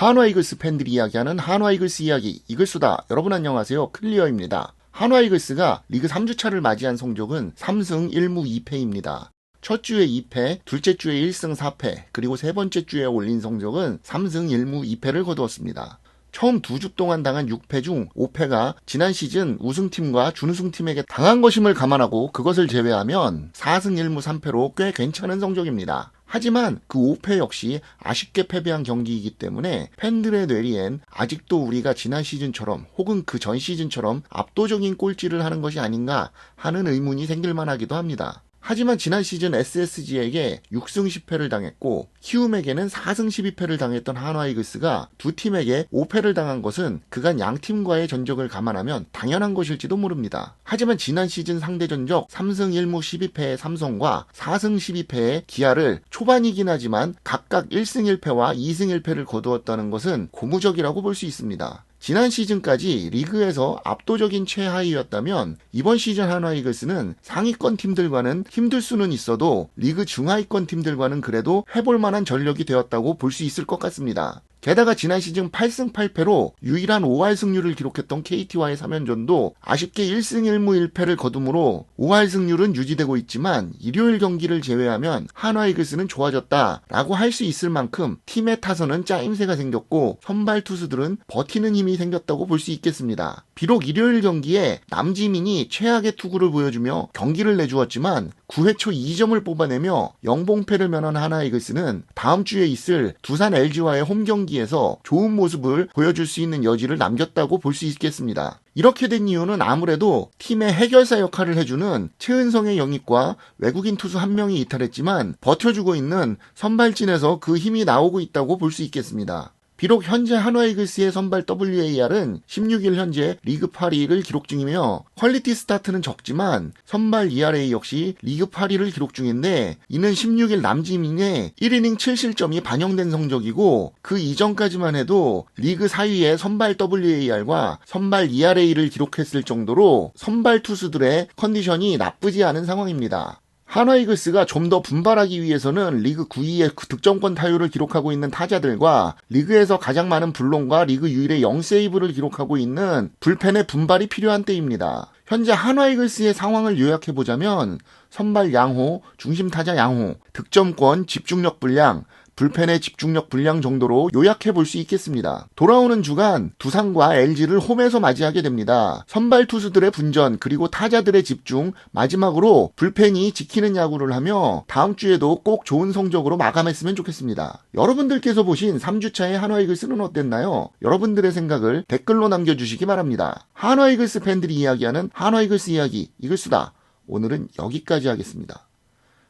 한화 이글스 팬들이 이야기하는 한화 이글스 이야기 이글수다. 여러분 안녕하세요. 클리어입니다. 한화 이글스가 리그 3주차를 맞이한 성적은 3승 1무 2패입니다. 첫 주에 2패, 둘째 주에 1승 4패, 그리고 세 번째 주에 올린 성적은 3승 1무 2패를 거두었습니다. 처음 두 주 동안 당한 6패 중 5패가 지난 시즌 우승팀과 준우승팀에게 당한 것임을 감안하고 그것을 제외하면 4승 1무 3패로 꽤 괜찮은 성적입니다. 하지만 그 5패 역시 아쉽게 패배한 경기이기 때문에 팬들의 뇌리엔 아직도 우리가 지난 시즌처럼 혹은 그 전 시즌처럼 압도적인 꼴찌를 하는 것이 아닌가 하는 의문이 생길 만하기도 합니다. 하지만 지난 시즌 SSG에게 6승 10패를 당했고 키움에게는 4승 12패를 당했던 한화 이글스가 두 팀에게 5패를 당한 것은 그간 양 팀과의 전적을 감안하면 당연한 것일지도 모릅니다. 하지만 지난 시즌 상대 전적 3승 1무 12패의 삼성과 4승 12패의 기아를 초반이긴 하지만 각각 1승 1패와 2승 1패를 거두었다는 것은 고무적이라고 볼 수 있습니다. 지난 시즌까지 리그에서 압도적인 최하위였다면 이번 시즌 한화 이글스는 상위권 팀들과는 힘들 수는 있어도 리그 중하위권 팀들과는 그래도 해볼 만한 전력이 되었다고 볼 수 있을 것 같습니다. 게다가 지난 시즌 8승 8패로 유일한 5할 승률을 기록했던 KT와의 3연전도 아쉽게 1승 1무 1패를 거두므로 5할 승률은 유지되고 있지만 일요일 경기를 제외하면 한화 이글스는 좋아졌다라고 할 수 있을 만큼 팀의 타선은 짜임새가 생겼고 선발 투수들은 버티는 힘이 생겼다고 볼 수 있겠습니다. 비록 일요일 경기에 남지민이 최악의 투구를 보여주며 경기를 내주었지만 9회 초 2점을 뽑아내며 영봉패를 면한 하나 이글스는 다음 주에 있을 두산 LG와의 홈 경기 에서 좋은 모습을 보여줄 수 있는 여지를 남겼다고 볼 수 있겠습니다. 이렇게 된 이유는 아무래도 팀의 해결사 역할을 해주는 최은성의 영입과 외국인 투수 한 명이 이탈했지만 버텨주고 있는 선발진에서 그 힘이 나오고 있다고 볼 수 있겠습니다. 비록 현재 한화 이글스의 선발 WAR은 16일 현재 리그 8위를 기록 중이며 퀄리티 스타트는 적지만 선발 ERA 역시 리그 8위를 기록 중인데 이는 16일 남지민의 1이닝 7실점이 반영된 성적이고 그 이전까지만 해도 리그 4위의 선발 WAR과 선발 ERA를 기록했을 정도로 선발 투수들의 컨디션이 나쁘지 않은 상황입니다. 한화 이글스가 좀 더 분발하기 위해서는 리그 9위의 득점권 타율을 기록하고 있는 타자들과 리그에서 가장 많은 불론과 리그 유일의 0세이브를 기록하고 있는 불펜의 분발이 필요한 때입니다. 현재 한화 이글스의 상황을 요약해보자면 선발 양호, 중심 타자 양호, 득점권, 집중력 불량, 불펜의 집중력 불량 정도로 요약해 볼 수 있겠습니다. 돌아오는 주간 두산과 LG를 홈에서 맞이하게 됩니다. 선발 투수들의 분전 그리고 타자들의 집중 마지막으로 불펜이 지키는 야구를 하며 다음 주에도 꼭 좋은 성적으로 마감했으면 좋겠습니다. 여러분들께서 보신 3주차의 한화 이글스는 어땠나요? 여러분들의 생각을 댓글로 남겨주시기 바랍니다. 한화 이글스 팬들이 이야기하는 한화 이글스 이야기 이글수다. 오늘은 여기까지 하겠습니다.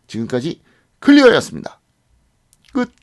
지금까지 클리어였습니다. 끝.